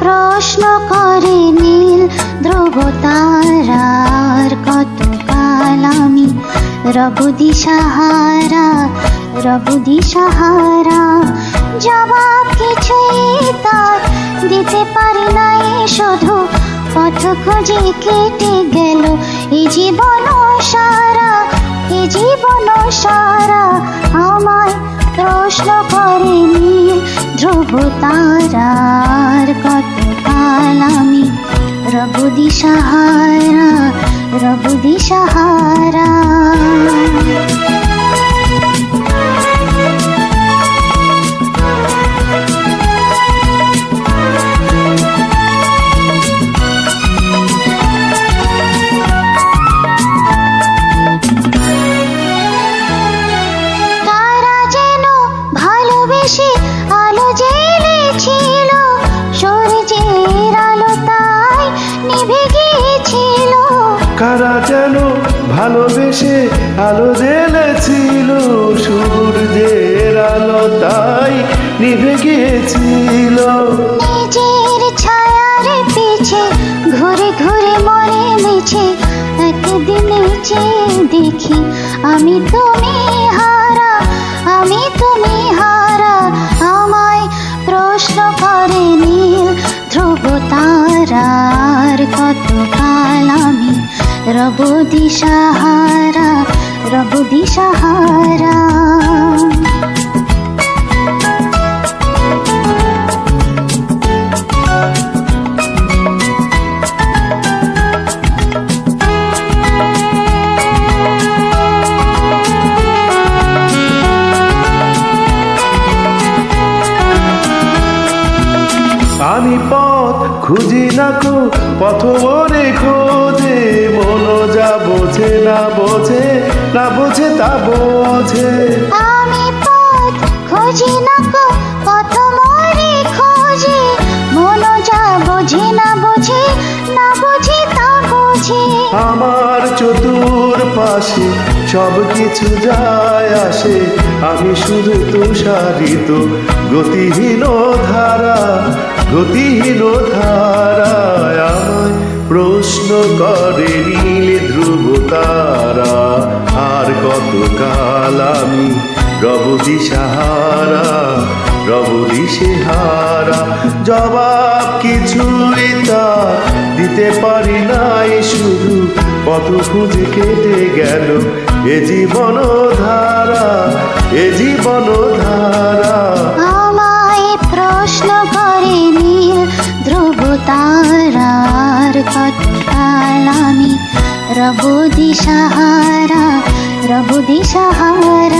প্রশ্ন করে নীল ধ্রুব তার কত কাল আমি সাহারা দিশাহারা রব দিশাহারা জবাব কিছুই তার দিতে পারি নাই শুধু পথ খুঁজে কেটে গেল এই জীবন সারা এই জীবন সারা। আমার প্রশ্ন ধ্রুব তারার কত কাল রব দিশাহারা রঘু দিশাহারা ভালোবেসে আলো জ্বেলেছিল সূর্যের আলো তাই নিভে গিয়েছিল। নিজের ছায়ার পিছে ঘুরে ঘুরে মরে মিছে, একদিন চেয়ে দেখি আমি তুমি। রব দিশাহারা রব দিশাহারা আমি পথ খুঁজি না কো পথ ওরে খোঁজে মন যা বোঝে না বোঝে না বোঝে তা বোঝে। আমি পথ খুঁজি না কো পথ মরে খোঁজে মন যা বোঝে না বোঝে না বোঝে তা বোঝে। আমার চতুর পাশে সব কিছু যায় আসে। আমি শুধু তুষারিত, গতিহীন ধারা, গতিহীন ধারায় আমায় প্রশ্ন করে নীল ধ্রুব তারা। আর কত কাল আমি রব দিশাহারা, রব দিশেহারা। জবাব কিছুই তা দিতে পারি না শুধু পথ খুঁজে কেটে গেল এ জীবন ধারা এ জীবন ধারা আমায় প্রশ্ন করে নীল ধ্রুব তারার কথা রব দিশাহারা, রবু দিশাহারা